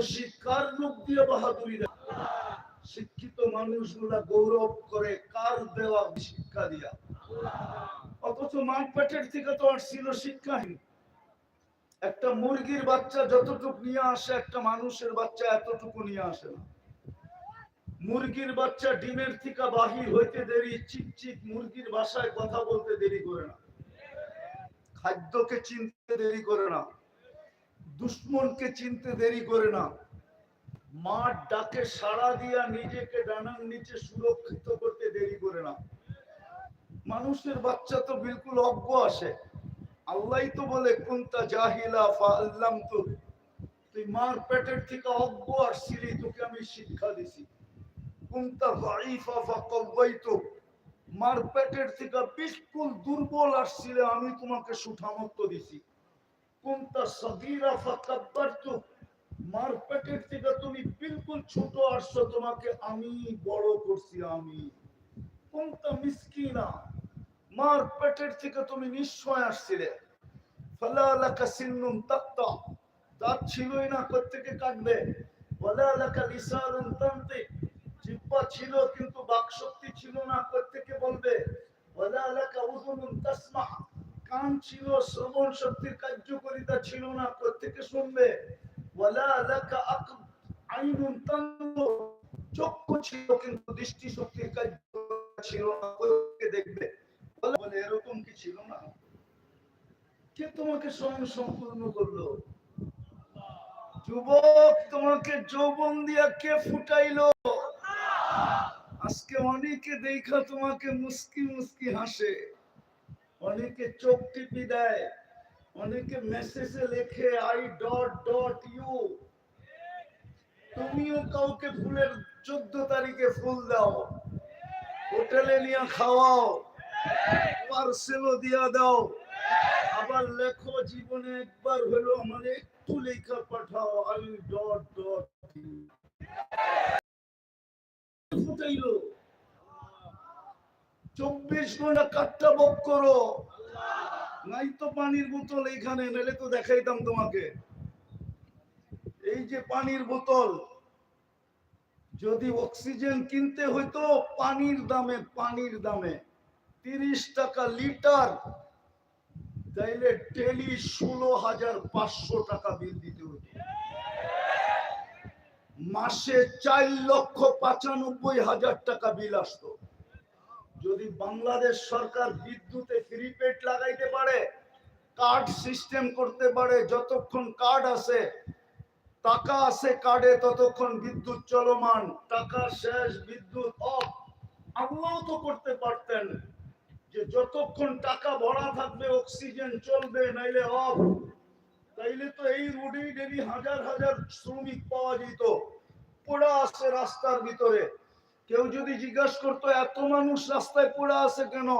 খুশি কার লোক দিয়ে বাহাদুরি শিক্ষিত মানুষগুলা গৌরব করে, কার দেওয়া শিক্ষা দিয়া? অথচ মার পেটের থেকে তো আর ছিল শিক্ষাহীন একটা মুরগির বাচ্চা যতটুকু নিয়ে আসে, একটা মানুষের বাচ্চা এতটুকু নিয়ে আসে না। মুরগির বাচ্চা ডিমের থেকে বাহির হইতে দেরি চিকচিক মুরগির বাসায় কথা বলতে দেরি করে না। খাদ্যকে চিনতে দেরি করে না। দুশ্মনকে চিনতে দেরি করে না। মার ডাকে সাড়া দিয়া নিজেকে ডানার নিচে সুরক্ষিত করতে দেরি করে না। মানুষের বাচ্চা তো বিলকুল অজ্ঞ আসে। আল্লাহ তো বলে, কুন্তা জাহিলা ফাল্লাম তো তুই মার পেটের থেকে অজ্ঞ আসছিলি, তোকে আমি শিক্ষা দিছি। কুন্তা যাইফা ফাকাওয়াইতু। মার পেটের থেকে বিলকুল দুর্বল আসছিলে, আমি তোমাকে সুঠামত্ব দিছি। সগীরা ফাকাব্বারতু। মার থেকে তুমি বিলকুল ছোট তোমাকে আমি বড় করছি আমি। মিসকিনা, মার থেকে তুমি আসছিলে। ফালা লাকা সিন্নুন তাক্তা, দাঁত ছিলই না কোত্থেকে কাটবে। ওয়ালা লাকা ছিল কিন্তু বাক শক্তি ছিল না কোত্থেকে বলবে। ওয়ালা লাকা উযুনুন কান ছিল শ্রবণ শক্তির কার্যকারিতা ছিল না কোত্থেকে শুনবে। চক্ষু ছিল, কিন্তু দৃষ্টি শক্তির ছিল না কোত্থেকে দেখবে। বলে, এরকম কি ছিল না? কে তোমাকে স্বয়ং সম্পূর্ণ করল? যুবক, তোমাকে যৌবন দিয়া কে ফুটাইলো? আজকে অনেকে দেখা তোমাকে মুস্কি মুস্কি হাসে। অনেকে চোখ টিপি দেয়, অনেকে মেসেজে লেখে আই ডট ডট ইউ তুমিও কাউকে ফুলের চোদ্দ তারিখে ফুল দাও, হোটেলে নিয়ে খাওয়াও পার্সেলও দিয়া দাও। আবার লেখো, জীবনে একবার হলো মানে একটু লেখা পাঠাও আই ডট ডট ফুটাইলো। চব্বিশ ঘণ্টা কাটটা বক করো। নাই তো পানির বোতল এইখানে নাহলে তো দেখাইতাম তোমাকে। এই যে পানির বোতল, যদি অক্সিজেন কিনতে হইতো পানির দামে পানির দামে, তিরিশ টাকা লিটার, তাইলে ডেলি ষোলো হাজার পাঁচশো টাকা বিল দিতে হতো মাসে চার লক্ষ পঁচানব্বই হাজার টাকা বিল আসতো। যদি বাংলাদেশ সরকার বিদ্যুতে প্রিপেড লাগাইতে পারে কার্ড সিস্টেম করতে পারে, যতক্ষণ কার্ড আছে, টাকা আছে কার্ডে ততক্ষণ বিদ্যুৎ চলমান, টাকা শেষ, বিদ্যুৎ অফ আপনিও তো করতে পারতেন যে যতক্ষণ টাকা ভরা থাকবে অক্সিজেন চলবে, নাইলে অফ তাইলে তো এই রোডেই ডেলি হাজার হাজার শ্রমিক পাওয়া যেত। পড়া আছে রাস্তার ভিতরে। কেউ যদি জিজ্ঞাসা করতো, এত মানুষ রাস্তায় পড়ে আছে কেন?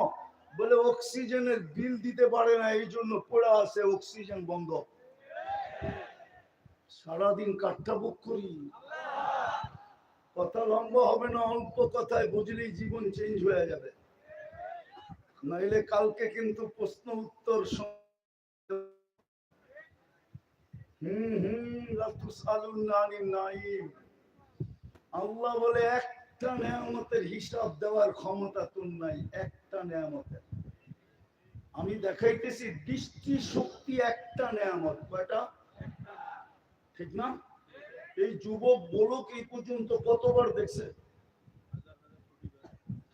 বলে, অক্সিজেনের বিল দিতে পারে না, এই জন্য পড়ে আছে, অক্সিজেন বন্ধ। সারাদিন কাঠটা বুক করি। কথা লম্বা হবে না, অল্প কথায় বুঝলেই জীবন চেঞ্জ হয়ে যাবে। নাইলে কালকে কিন্তু প্রশ্ন উত্তর হুম হুম আল্লাহ বলে একটা নিয়ামতের হিসাব দেওয়ার ক্ষমতা তোর নাই, একটা নিয়ামতের। আমি দেখাইতেছি দৃষ্টি শক্তি একটা নিয়ামত। কয়টা? ঠিক না? এই যুবক বলক এই পর্যন্ত কতবার দেখছে?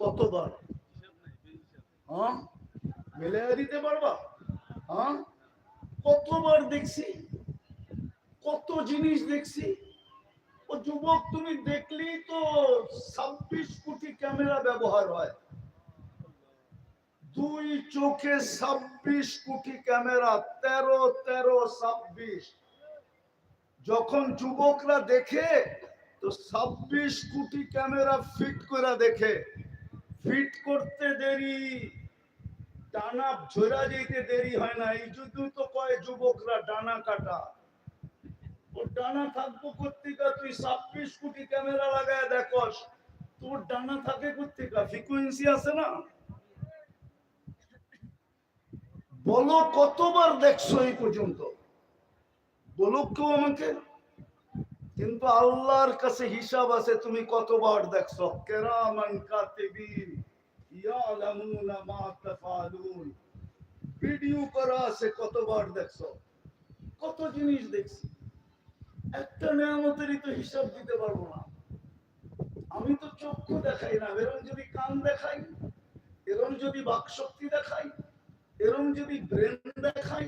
কতবার? হ্যাঁ? মেলে দিতে পারবা? হ্যাঁ? কতবার দেখছি? কত জিনিস দেখছি? যুবক, তুমি দেখলেই তো ছাব্বিশ কোটি ক্যামেরা ব্যবহার হয়। দুই চোখে ছাব্বিশ কোটি ক্যামেরা, তেরো তেরো, ছাব্বিশ। যখন যুবকরা দেখে, তো ছাব্বিশ কোটি ক্যামেরা ফিট করে দেখে। ফিট করতে দেরি, ডানা ঝরা যেতে দেরি হয় না। এই যুদ্ধ তো কয় যুবকরা ডানা কাটা। ডানা থাকব কর্তিকা, তুই ছাব্বিশ কোটি ক্যামেরা লাগায় দেখস। তোর ডানা থাকে কর্তিকা ফ্রিকুয়েন্সি আছে না? বলো কতবার দেখছ এই পর্যন্ত? বলো কেউ আমাকে? কিন্তু আল্লাহর কাছে হিসাব আছে, তুমি কতবার দেখছ? কেরামান কাতিবিন, ইয়ালামুনা মা তাফালুন। ভিডিও করা আছে, কতবার দেখছ? কত জিনিস দেখছি। একটা নিয়ামতেরই তো হিসাব দিতে পারব না। আমি তো চক্ষু দেখাই না, এরম যদি কান দেখাই, এরম যদি বাকশক্তি দেখাই, এরম যদি ব্রেন দেখাই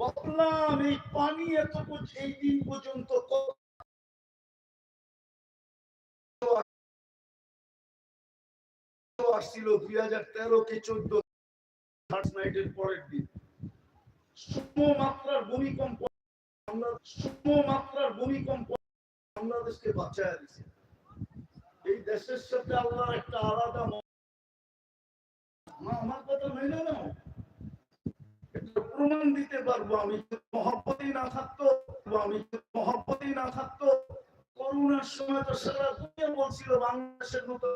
ভাবলাম এই পানি এত এই দিন পর্যন্ত আসছিল, দুই হাজার তেরো কে চোদ্দ নাইটের পরের দিন। সমমাত্রার ভূমিকম্প সমমাত্রার ভূমিকম্প বাংলাদেশকে বাঁচায় দিছে এই দেশের সাথে আল্লাহর একটা আলাদা আমার কথা নাও এটা প্রমাণ দিতে পারব আমি মহব্বতই না থাকতো, আমি মহব্বতই না থাকতো। করোনার সময় তো সারা দুনিয়া বলছিল, বাংলাদেশের মতো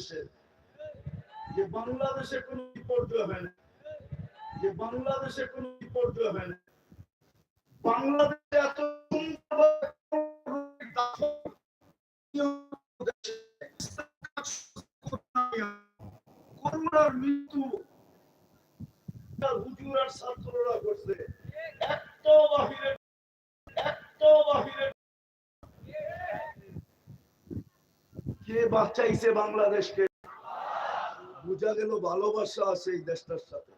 বাংলাদেশের যে বাংলাদেশে কোনো বিপর্যয় হয় না, যে বাংলাদেশে কোনো বিপর্যয় হয় না। বাংলাদেশে এত মৃত্যু হুজুর আর ছাত্ররা করছে। একটা বাহিরে একটা বাহিরে কে বাঁচাইছে বাংলাদেশকে। বোঝা গেল ভালোবাসা আছে এই দেশটার সাথে।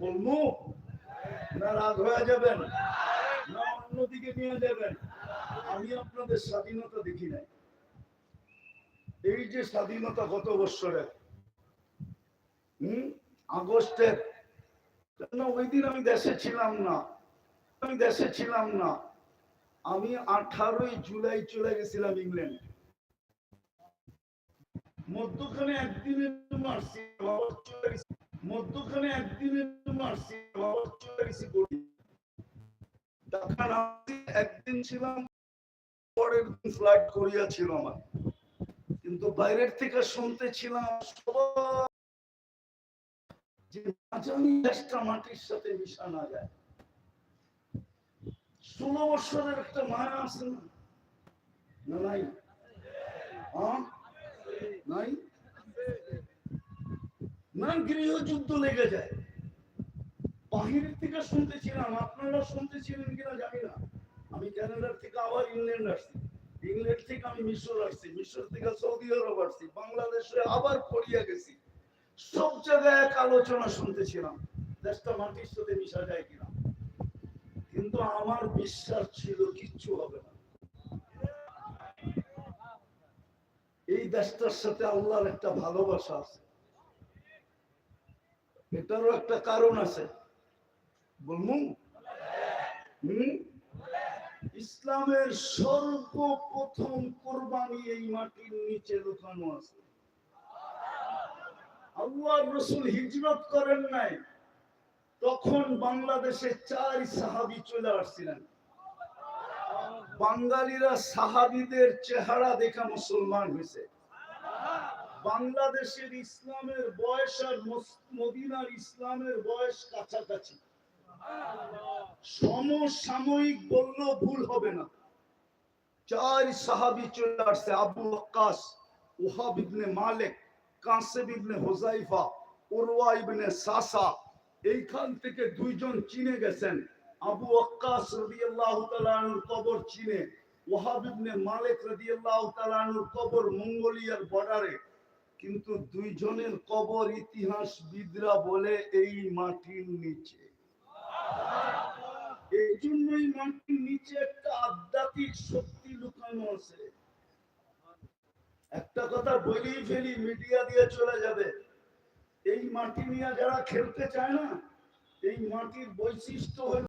বলব না রাগ হয়ে যাবেন, না অন্যদিকে নিয়ে যাবেন। আমি আপনাদের স্বাধীনতা দেখি নাই। এই যে স্বাধীনতা গত বৎসরের হম, আগস্টের ওই দিন আমি দেশে ছিলাম না? আমি দেশে ছিলাম না। আমি আঠারোই জুলাই চলে গেছিলাম ইংল্যান্ড। মধ্যখানে একদিনের মারছি মধ্যখানে একদিনের মারছি একদিন ছিলাম, পরের দিন ফ্লাইট করিয়া ছিল আমার কিন্তু বাইরের থেকে শুনতে ছিলাম যে জানি দেশটা মাটির সাথে মিশা না যায়। ষোলো বছরের একটা মায়া আছে না? নাই? নাই? না গৃহযুদ্ধ লেগে যায়। বাহিরের থেকে শুনতেছিলাম, আপনারা শুনতেছিলেন কিনা জানি না। আমি কানাডার থেকে আবার ইংল্যান্ড আসছি। ইংল্যান্ড থেকে আমি মিশর আসছি, মিশর থেকে সৌদি আরব আসছি, বাংলাদেশে আবার পড়িয়া গেছি। সব জায়গায় এক আলোচনা শুনতেছিলাম, দেশটা মাটির সাথে মিশা যায় কিনা। কিন্তু আমার বিশ্বাস ছিল কিচ্ছু হবে না। এই দেশটার সাথে আল্লাহর একটা ভালোবাসা আছে। এটারও একটা কারণ আছে। হম? ইসলামের সর্বপ্রথম কোরবানি এই মাটির নিচে লুকানো আছে। আল্লাহ রসুল হিজরত করেন নাই। তখন বাংলাদেশে চার সাহাবি চলে আসছিলেন। বাঙালিরা সাহাবিদের চেহারা দেখা মুসলমান হয়েছে। বাংলাদেশের ইসলামের বয়স আর মদিনার ইসলামের বয়স কাছাকাছি। সমসাময়িক বললেও ভুল হবে না। চার সাহাবি চলে আসছে, আবু আকাশ ওহাব ইবনে মালিক কাসেব ইবনে হুজাইফা উরওয়া ইবনে সাসা। এইখান থেকে দুইজন চিনে গেছেন। আবু আক্কাস রাদিয়াল্লাহু কবর চিনে। ওহাব ইবনে মালিক রাদিয়াল্লাহু কবর মঙ্গোলিয়ার বর্ডারে কিন্তু দুইজনের কবর ইতিহাসবিদরা বলে এই মাটির নিচে। এই জন্যই মাটির নিচে একটা আধ্যাত্মিক শক্তি লুকানো আছে। একটা কথা বলেই ফেলি মিডিয়া দিয়ে চলে যাবে। এই মাটি নিয়ে যারা খেলতে চায় না এই মাটির বৈশিষ্ট্য